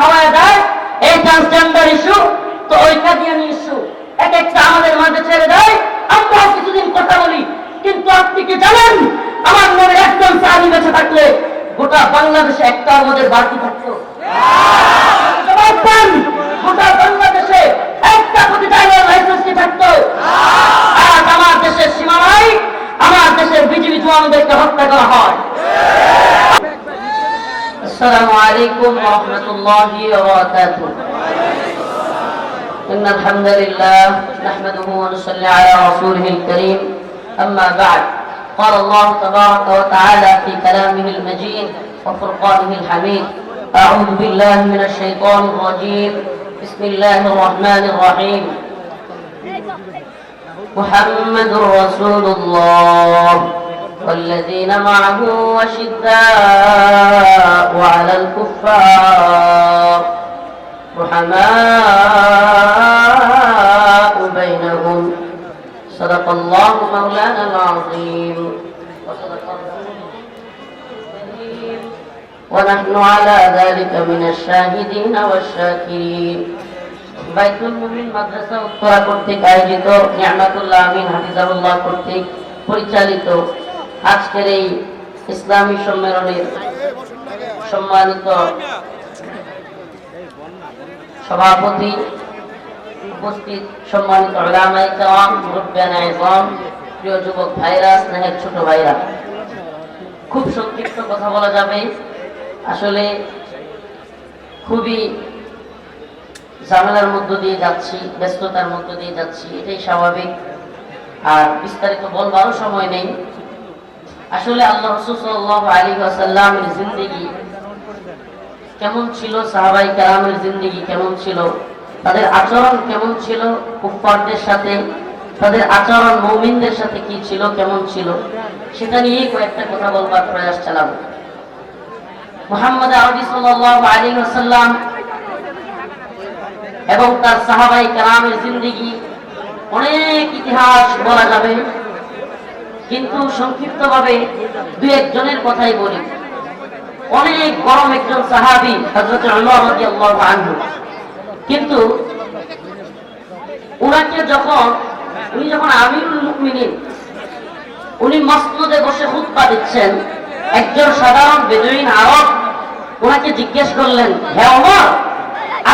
খাওয়া যায় এই ট্রান্সজেন্ডার ইস্যু তো ওই কাদিয়ানি ইস্যু এক একটা আমাদের মাঝে ছেড়ে দেয়। আমরা কিছুদিন কথা বলি, কিন্তু আপনি কি জানেন, আমার মনে একজন সাহাবি বেঁচে থাকলে গোটা বাংলাদেশে একটা আমাদের বাড়তি থাকতো। গোটা বাংলাদেশে একটা কোটি ড্রাইভার লাইসেন্স কি থাকতো? আর আমার দেশের সীমানায়, আমার দেশের বিজেপি জওয়ানদেরকে হত্যা করা হয়। السلام عليكم ورحمة الله وبركاته. إن الحمد لله نحمده ونصلي على رسوله الكريم. أما بعد قال الله تبارك وتعالى في كلامه المجيد وفرقانه الحميد أعوذ بالله من الشيطان الرجيم. بسم الله الرحمن الرحيم. محمد رسول الله. والذين معه وشداء على الكفار رحماء بينهم صدق الله مولانا العظيم وصدق رسوله الكريم ونحن على ذلك من الشاهدين والشاكرين বাইতুল মুমিন মাদ্রাসা উত্তরা কর্তৃক আয়োজিত নিয়ামাতুল্লাহ আমিন হাফিজাহুল্লাহ কর্তৃক পরিচালিত আজকের এই ইসলামী সম্মেলনের সম্মানিত সভাপতি, উপস্থিত সম্মানিত প্রিয় যুবক ভাইরা, স্নেহের ছোট ভাইরা। খুব সংক্ষিপ্ত কথা বলা যাবে। আসলে খুবই ঝামেলার মধ্য দিয়ে যাচ্ছি, ব্যস্ততার মধ্য দিয়ে যাচ্ছি, এটাই স্বাভাবিক। আর বিস্তারিত বলবারও সময় নেই। আসলে আল্লাহ রসুল্লাহ আলী আসাল্লামের জিন্দিগি কেমন ছিল? সাহাবাই কালামের জিন্দিগি কেমন ছিল? তাদের আচরণ কেমন ছিল? কুফফারদের সাথে, তাদের আচরণ মৌমিনদের সাথে কি ছিল? কেমন ছিল? সেটা নিয়েই কয়েকটা কথা বলবার প্রয়াস চালাবো। মোহাম্মদ আরবি সাল্লাহ আলী আসাল্লাম এবং তার সাহাবাই কালামের জিন্দিগি অনেক ইতিহাস বলা যাবে। কিন্তু সংক্ষিপ্তভাবে দু একজনের কথাই বলি। অনেক গরম একজন সাহাবি কিন্তু উনাকে যখন, উনি যখন আমিরুল মুকমিনিন উনি মসনদে বসে খুতবা দিচ্ছেন, একজন সাধারণ বেদুইন আরব ওনাকে জিজ্ঞেস করলেন হ্যাঁ ওমর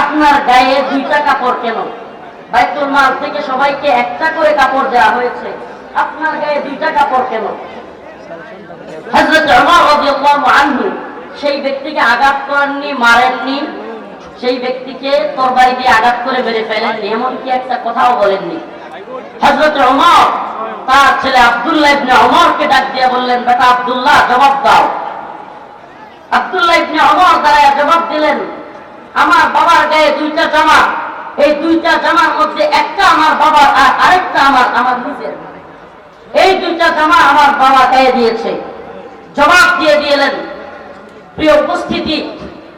আপনার গায়ে দুইটা কাপড় কেন? বাইতুল মাল থেকে সবাইকে একটা করে কাপড় দেওয়া হয়েছে। আপনার গায়ে দুইটা কাপড় কেন? সেই ব্যক্তিকে আঘাত করেননি, মারেননি, সেই ব্যক্তিকে তরবারি দিয়ে আঘাত করে মেরে ফেলেননি, এমনকি একটা কথাও বলেননি। হযরত ওমর, তার ছেলে আব্দুল্লাহ ইবনে ওমরকে ডাক দিয়ে বললেন, বেটা আব্দুল্লাহ, জবাব দাও। আব্দুল্লাহ ইবনে ওমর দাঁড়ায় জবাব দিলেন, আমার বাবার গায়ে দুইটা জামা, এই দুইটা জামার মধ্যে একটা আমার বাবার আর আরেকটা আমার আমার নিজের। এই দুইটা জামা আমার বাবা গায়ে দিয়েছে। জবাব দিয়ে দিলেন প্রিয় উপস্থিতি,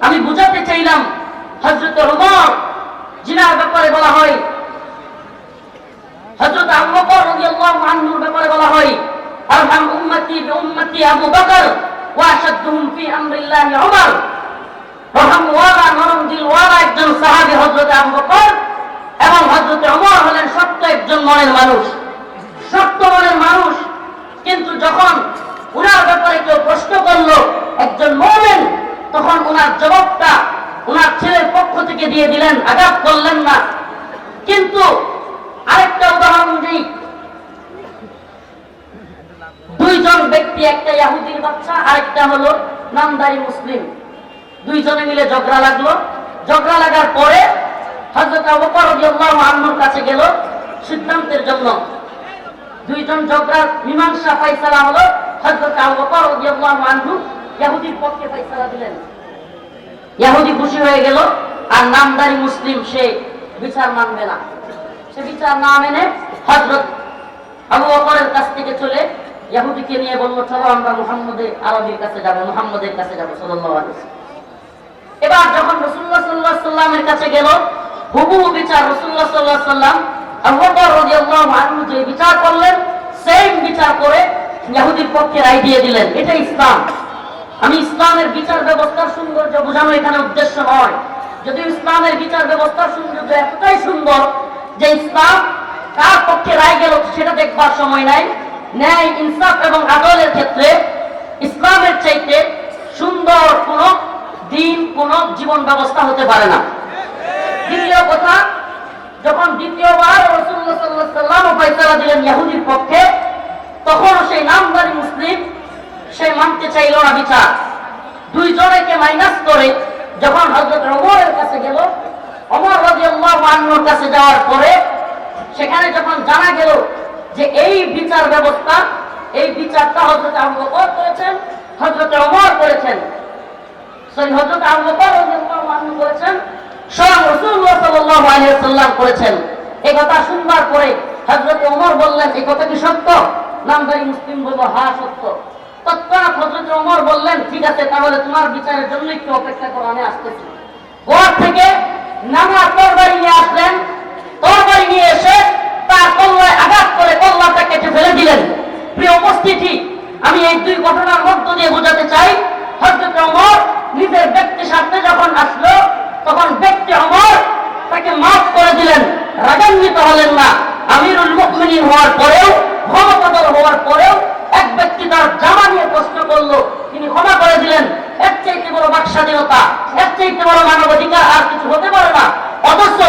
আমি বুঝাতে চাইলাম হজরত রুমর জিনার ব্যাপারে বলা হয় হজরত আবু বকর রাদিয়াল্লাহু আনহুর ব্যাপারে বলা হয়, আরহাম উম্মতি বিউম্মতি আবু বকর ওয়া আশাদুহুম ফি আমরিল্লাহি উমর। রহমওয়ালা নরম দিলওয়ালা একজন সাহাবী হযরত আবু বকর এবং হযরত ওমর হলেন সত্য একজন মনের মানুষ। মনের মানুষ। কিন্তু যখন উনার ব্যাপারে কেউ প্রশ্ন করল একজন মুমিন, তখন উনার জবাবটা উনার ছেলের পক্ষ থেকে দিয়ে দিলেন আঘাত করলেন না। কিন্তু আরেকটা উদাহরণ দিই দুইজন ব্যক্তি, একটা ইহুদির বাচ্চা, আরেকটা হলো নামদারি মুসলিম। দুইজনে মিলে ঝগড়া লাগল। ঝগড়া লাগার পরে হযরত আবু বকর রাদিয়াল্লাহু কাছে গেল সিদ্ধান্তের জন্য। দুইজন ঝগড়ার মীমাংসা ফয়সালা হলো হযরত আবু বকর রাদিয়াল্লাহু আনহু ইহুদির পক্ষে ফয়সালা দিলেন। ইহুদি খুশি হয়ে গেল, আর নামদারি মুসলিম সে বিচার মানবে না। সে বিচার না মেনে হযরত আবু বকরের কাছ থেকে চলে ইহুদিকে নিয়ে বলল, চলো আমরা মুহাম্মদের আরবির কাছে যাব, মুহাম্মদের কাছে যাব সাল্লাল্লাহু এবার যখন রসুল্লাহ সাল্লাহ সাল্লামের কাছে গেল হুবু বিচার রসুল্লাহ সাল্লাহ সাল্লাম যে বিচার করলেন সেম বিচার করে ইহুদির পক্ষে রায় দিয়ে দিলেন। এটা ইসলাম। আমি ইসলামের বিচার ব্যবস্থার সৌন্দর্য বোঝানো এখানে উদ্দেশ্য নয়। যদি ইসলামের বিচার ব্যবস্থার সৌন্দর্য এতটাই সুন্দর যে ইসলাম কার পক্ষে রায় গেল সেটা দেখবার সময় নাই। ন্যায়, ইনসাফ এবং আদলের ক্ষেত্রে ইসলামের চাইতে সুন্দর কোন দিন, কোন জীবন ব্যবস্থা হতে পারে না। দ্বিতীয় কথা যখন দ্বিতীয়বার রসুল্লাহ সাল্লাহ ফয়সালা দিলেন ইয়াহুদির পক্ষে, তখন সেই নামদারি মুসলিম, সে মানতে চাইল না বিচার। দুইজনকে মাইনাস করে যখন হজরত অমরের কাছে গেল অমর রাদিয়াল্লাহু আনহুর কাছে যাওয়ার পরে সেখানে যখন জানা গেল যে এই বিচার ব্যবস্থা, এই বিচারটা হজরত আবু বকর করেছেন হজরত ওমর করেছেন। সরি হজরত আনহু করেছেন স্বয়ং রাসূলুল্লাহ সাল্লাল্লাহু আলাইহি করেছেন। এই কথা শুনবার পরে হযরত ওমর বললেন এই কথা কি সত্য? নামদারি মুসলিম বলল হ্যাঁ সত্য। তৎক্ষণাৎ হযরত ওমর বললেন, ঠিক আছে, তাহলে তোমার বিচারের জন্য একটু অপেক্ষা করো, আমি আসতেছি। ঘর থেকে নানা তরবারি নিয়ে আসলেন। তরবারি নিয়ে এসে তার কল্লায় আঘাত করে কল্লাটা কেটে ফেলে দিলেন। প্রিয় উপস্থিতি, আমি এই দুই ঘটনার মধ্য দিয়ে বোঝাতে চাই। হযরত ওমর নিজের ব্যক্তি স্বার্থে যখন আসলো তখন ব্যক্তি অমর, তাকে মাফ করে দিলেন। রাগান্বিত হলেন না। আমিরুল মুকমিনিন হওয়ার পরেও, ক্ষমতাধর হওয়ার পরেও এক ব্যক্তি তার জামা নিয়ে প্রশ্ন করল। তিনি ক্ষমা করে দিলেন। এর চাইতে বড় বাকস্বাধীনতা, এর চাইতে বড় মানবাধিকার আর কিছু হতে পারে না। অথচ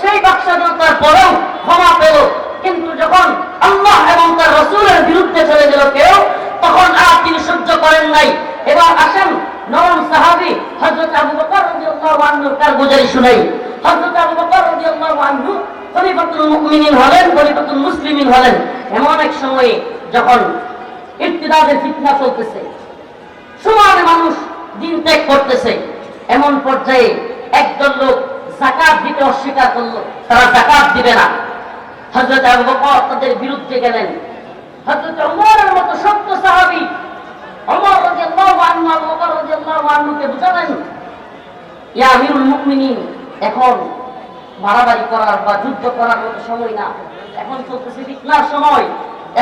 সেই বাকস্বাধীনতার পরেও ক্ষমা পেল। কিন্তু যখন আল্লাহ এবং তার রসুলের বিরুদ্ধে চলে গেল কেউ, তখন আর তিনি সহ্য করেন নাই। এবার আসেন নরম সাহাবি হযরত আবু বকর রাদিয়াল্লাহু কারগুজারি শুনাই। হযরত আবু বকর রাদিয়াল্লাহু আনহু খলিফাতুল মুমিনিন হলেন, খলিফাতুল মুসলিমিন হলেন। এমন এক সময়ে যখন ফিতনা চলতেছে মানুষ দিন ত্যাগ করতেছে, এমন পর্যায়ে একদল লোক জাকাত দিতে অস্বীকার করল, তারা জাকাত দিবে না। হযরত আবু বকর তাদের বিরুদ্ধে গেলেন। হযরত ওমরের মতো সত্য সাহাবী ওমর রাদিয়াল্লাহু আনহু আবু বকর রাদিয়াল্লাহু আনহুকে বুঝালেন ইয়া আমিরুল মুমিনিন, এখন মারামারি করার বা যুদ্ধ করার মতো সময় না। এখন চলতেছে ফিতনার সময়।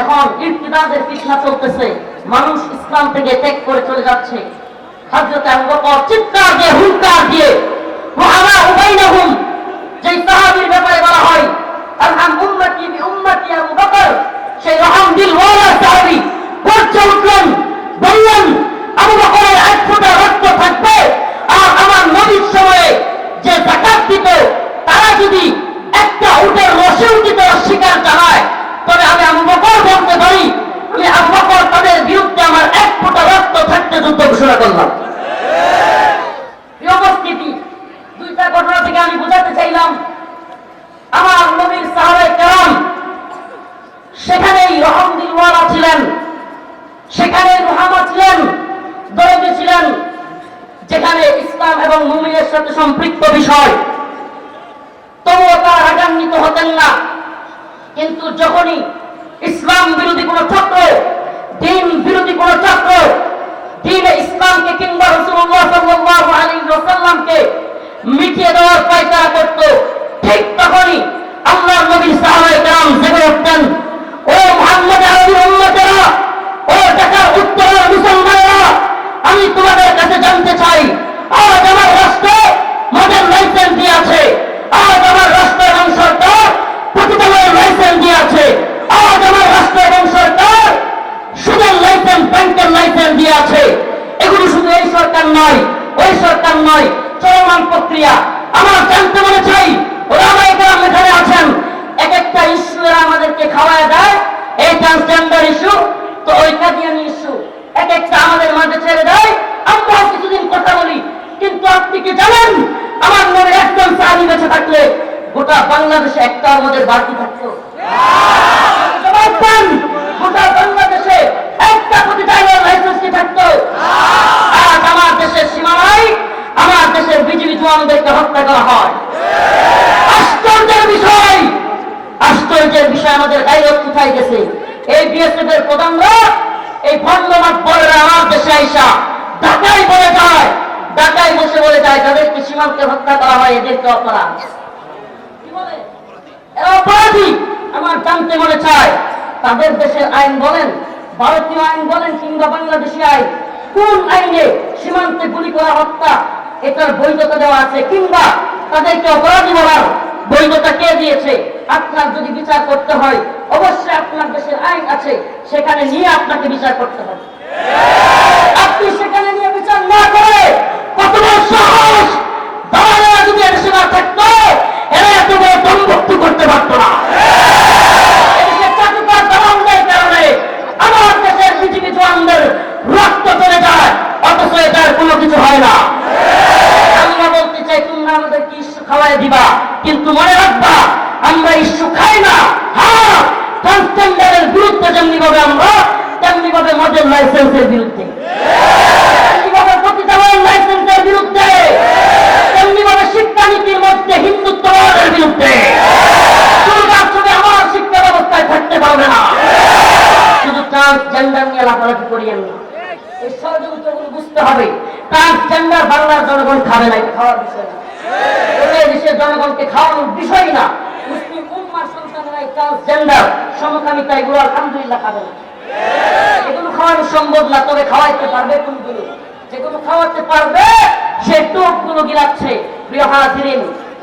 এখন ইর্তিদাদের ফিতনা চলতেছে। মানুষ ইসলাম থেকে ত্যাগ করে চলে যাচ্ছে। হযরত আবু বকর চিৎকার দিয়ে, হুঙ্কার দিয়ে, ওয়ালা উবাইনাহুম যেই সাহাবীর ব্যাপারে বলা হয় আরহাম উম্মতি বি উম্মতি আবু বকর সেই রহম দিল ওয়ালা সাহাবী উঠলেন। বললেন, আবু বকরের এক ফুটা রক্ত থাকবে আর আমার নবীর সময়ে যে জাকাত দিত, তারা যদি একটা উটের রসেও দিতে অস্বীকার জানায় তবে আমি আবু বকর বলতে পারি আমি আবু বকর তাদের বিরুদ্ধে আমার এক ফোঁটা রক্ত থাকতে যুদ্ধ ঘোষণা করলাম প্রিয় উপস্থিতি দুইটা ঘটনা থেকে আমি বোঝাতে চাইলাম আমার নবীর সাহাবায়ে কেরাম সেখানেই রহম দিলওয়ালা ছিলেন সেখানে রুহামা ছিলেন দরদি ছিলেন যেখানে ইসলাম এবং মুমিনের সাথে সম্পৃক্ত বিষয় তবুও তারা রাগান্বিত হতেন না কিন্তু যখনই ইসলাম বিরোধী কোন চক্র দিন বিরোধী কোন চক্র দিন ইসলামকে কিংবা রসুল্লাহ আলাইহি ওয়াসাল্লামকে মিটিয়ে দেওয়ার পায়তারা করত, ঠিক তখনই আল্লাহর নবী সাহাবায়ে জেগে উঠতেন, ও মুহাম্মদ উম্মতেরা, ও আমি তোমাদের কাছে জানতে চাই, আজ আমার রাষ্ট্রে লাইসেন্স আজ আমার এবং সরকার প্রতিদানের লাইসেন্স দিয়ে আছে আজ আমার রাষ্ট্র এবং সরকার সুদের লাইসেন্স ব্যাংকের লাইসেন্স দিয়ে আছে এগুলো শুধু এই সরকার নয় ওই সরকার নয় চলমান প্রক্রিয়া। আমার জানতে মনে চাই ওরা এখানে আছেন এক একটা ইস্যু এরা আমাদেরকে খাওয়ায় দেয় এই ট্রান্সজেন্ডার ইস্যু তো ওই কাদিয়ান ইস্যু। এক একটা আমাদের মাঝে ছেড়ে দেয় আমরা কিছুদিন কথা বলি কিন্তু আপনি কি জানেন আমার মনে একজন সাহাবি বেঁচে থাকলে গোটা বাংলাদেশে একটা আমাদের বাড়তি থাকতো। গোটা বাংলাদেশে একটা কোটি ড্রাইভার লাইসেন্স কি থাকতো আজ আমার দেশের সীমানায় আমার দেশের বিজেপি জওয়ানদেরকে হত্যা করা হয় আশ্চর্যের বিষয় আশ্চর্যের বিষয় আমাদের গাইরত কোথায় গেছে এই বিএসএফ এর প্রধানরা এই ভণ্ডমাত বলেরা আমার দেশে আইসা ঢাকায় বলে যায় ঢাকায় বসে বলে যায় যাদেরকে সীমান্তে হত্যা করা হয় এদেরকে অপরাধ অপরাধী আমার জানতে মনে চায়, তাদের দেশের আইন বলেন ভারতীয় আইন বলেন কিংবা বাংলাদেশি আইন, কোন আইনে সীমান্তে গুলি করা, হত্যা, এটার বৈধতা দেওয়া আছে কিংবা তাদেরকে অপরাধী বলার বৈধতা কে দিয়েছে? আপনার যদি বিচার করতে হয়, অবশ্যই আপনার দেশের আইন আছে, সেখানে নিয়ে আপনাকে বিচার করতে হবে। আপনি সেখানে নিয়ে বিচার না করে কত সাহস দালালেরা যদি এদেশে না থাকতো এরা এত বড় দমভক্তি করতে পারতো না এদেশে চাটুকার দালালদের কারণে আমার দেশের পৃথিবী জওয়ানদের রক্ত চলে যায় অথচ এটার কোনো কিছু হয় না আমরা বলতে চাই তোমরা আমাদেরকে ইস্যু খাওয়াই দিবা কিন্তু মনে রাখবা আমরা ইস্যু খাই না। হ্যাঁ ট্রান্সজেন্ডারের বিরুদ্ধে যেমনি ভাবে আমরা তেমনি ভাবে মদের লাইসেন্সের বিরুদ্ধে। লাইসেন্সের বিরুদ্ধে মধ্যে বিরুদ্ধে। ব্যবস্থায় থাকতে পারবে না। শুধু বুঝতে বাংলার খাওয়ার বিষয় জনগণকে খাওয়ানোর বিষয় না মুসলিম উম্মার সন্তানেরা এই ট্রান্সজেন্ডার সমকামিতা এগুলো আলহামদুলিল্লাহ খাবে না। এগুলো খাওয়ানো সম্ভব না, তবে খাওয়াইতে পারবে কোনগুলো? যেগুলো খাওয়াতে পারবে, সে টোপগুলো গিলাচ্ছে। প্রিয় হাজিরিন,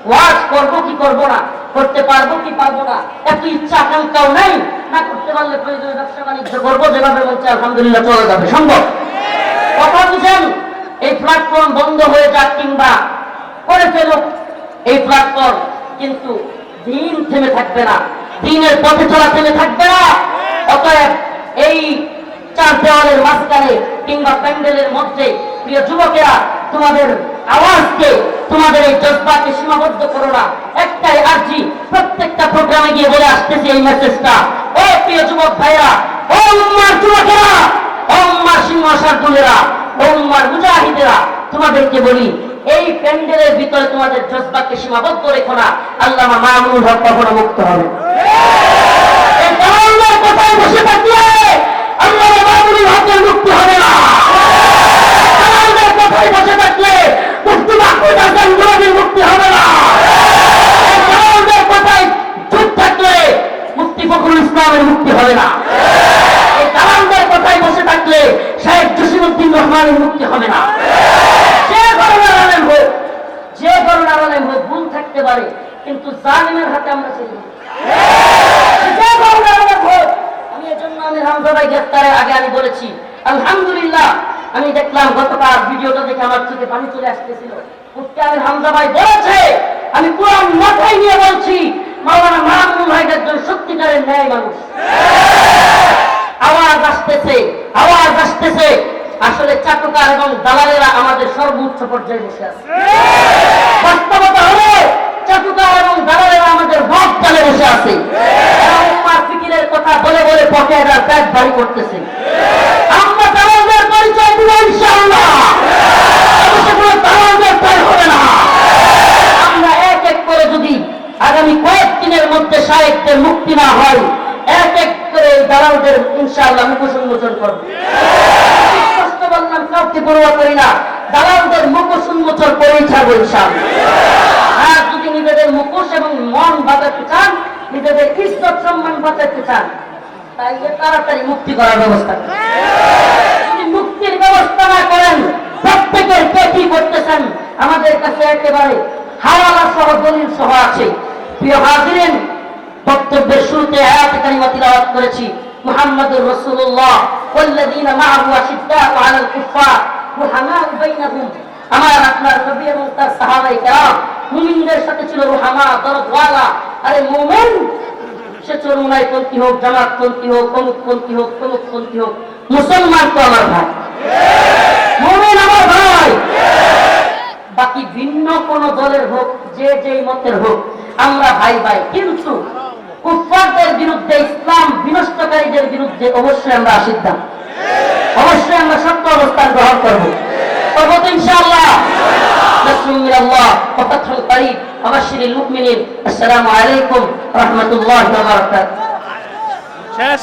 ওয়াজ করব কি করব না? করতে পারব কি পারব না? এত ইচ্ছা আকাঙ্ক্ষাও নাই। না করতে পারলে প্রয়োজনে ব্যবসা বাণিজ্য করব, যেভাবে বলছে আলহামদুলিল্লাহ চলে যাবে। সম্ভব? কথা বুঝেন, এই প্ল্যাটফর্ম বন্ধ হয়ে যাক কিংবা করে ফেলুক। এই প্ল্যাটফর্ম কিন্তু দিন থেমে থাকবে না। দিনের পথে চলা থেমে থাকবে না। অতএব এই চার দেওয়ালের মাঝখানে কিংবা প্যান্ডেলের মধ্যে প্রিয় যুবকেরা, তোমাদের আওয়াজকে, তোমাদের এই জজবাকে সীমাবদ্ধ করো না। একটাই আর্জি, প্রত্যেকটা প্রোগ্রামে গিয়ে বলে আসতেছি এই মেসেজটা ও প্রিয় যুবক ভাইরা ও যুবকেরা, ও সিংহাসার দুলেরা ও মুজাহিদেরা, তোমাদেরকে বলি এই প্যান্ডেলের ভিতরে তোমাদের জজবাকে সীমাবদ্ধ রেখো না। আল্লাহ মামুন হক কখনো মুক্ত হবে। কোথায় বসে থাকলে আল্লাহ মামুন হকের মুক্তি হবে না। কোথায় বসে থাকলে মুক্তি মাহমুদ হাসান গুলামের মুক্তি হবে না এই দালালদের কোথায় চুপ থাকলে মুক্তি ফখরুল ইসলামের মুক্তি হবে না এই দালালদের কোথায় বসে থাকলে শাহেদ জসিমুদ্দিন রহমানের মুক্তি হবে না যে করোনার আলেম হোক যে করোনার আলেম হোক ভুল থাকতে পারে কিন্তু জালিমের হাতে আমরা ছিল যে করোনার আলেম হোক আমি এজন্য আমি হামজা ভাই গ্রেফতারের আগে আমি বলেছি আলহামদুলিল্লাহ আমি দেখলাম গতকাল ভিডিওটা দেখে আমার চোখে পানি চলে আসতেছিল। মুফতি হামজা ভাই বলেছে, আমি কোরআন মাথায় নিয়ে বলছি, মাওলানা মাহমুদ ভাই একজন সত্যিকারের ন্যায় মানুষ। আওয়াজ আসতেছে আওয়াজ আসতেছে। আসলে চাটুকার এবং দালালেরা আমাদের সর্বোচ্চ পর্যায়ে বসে আছে। বাস্তবতা হলো চাটুকার এবং দালালেরা আমাদের ভোট চালে বসে আছে। ফিকিরের কথা বলে বলে পকেট আর প্যাট ভারী করতেছে। আমরা দালালদের পরিচয় দিব ইনশাআল্লাহ অবশ্য কোনো দালালদের ঠাঁই হবে না আমরা এক এক করে যদি আগামী কয়েকদিনের মধ্যে সাহেবদের মুক্তি না হয়, এক এক করে দালালদের ইনশাআল্লাহ মুখোশ উন্মোচন করব। করি না, দালালদের করেই ইনশাআল্লাহ। যদি নিজেদের মুখোশ এবং মন বাঁচাতে চান, নিজেদের ইজ্জত সম্মান বাঁচাতে চান, তাইলে তাড়াতাড়ি মুক্তি করার ব্যবস্থা। যদি মুক্তির ব্যবস্থা না করেন, প্রত্যেকের কে কি করতেছেন, আমাদের কাছে একেবারে হাওয়ালা সহ দলিল সহ আছে। প্রিয় হাজিরেন বক্তব্যের শুরুতে আয়াত তিলাওয়াত করেছি। মুহাম্মদুর রাসূলুল্লাহ, ওয়াল্লাযীনা মাআহু আশিদ্দাউ আলাল কুফফার, রুহামাউ বাইনাহুম। আমার আপনার নবী এবং তার সাহাবায়ে কেরাম, মুমিনদের সাথে ছিল রুহামা, দরদওয়ালা। আরে মুমিন, সে পন্থী হোক জামাত পন্থী হোক অমুক পন্থী হোক তমুক পন্থী হোক, মুসলমান তো আমার ভাই। মুমিন আমার ভাই। বাকি ভিন্ন কোন দলের হোক, যে যেই মতের হোক, আমরা ভাই ভাই, কিন্তু কুফফারদের বিরুদ্ধে ইসলাম বিনষ্টকারীদের বিরুদ্ধে অবশ্যই আমরা সিদ্ধান্ত অবশ্যই আমরা সত্য অবস্থান গ্রহণ করব করবো তো ইনশাআল্লাহ نصر من الله وفتح قريب وبشر المؤمنين السلام عليكم ورحمة الله وبركاته শেষ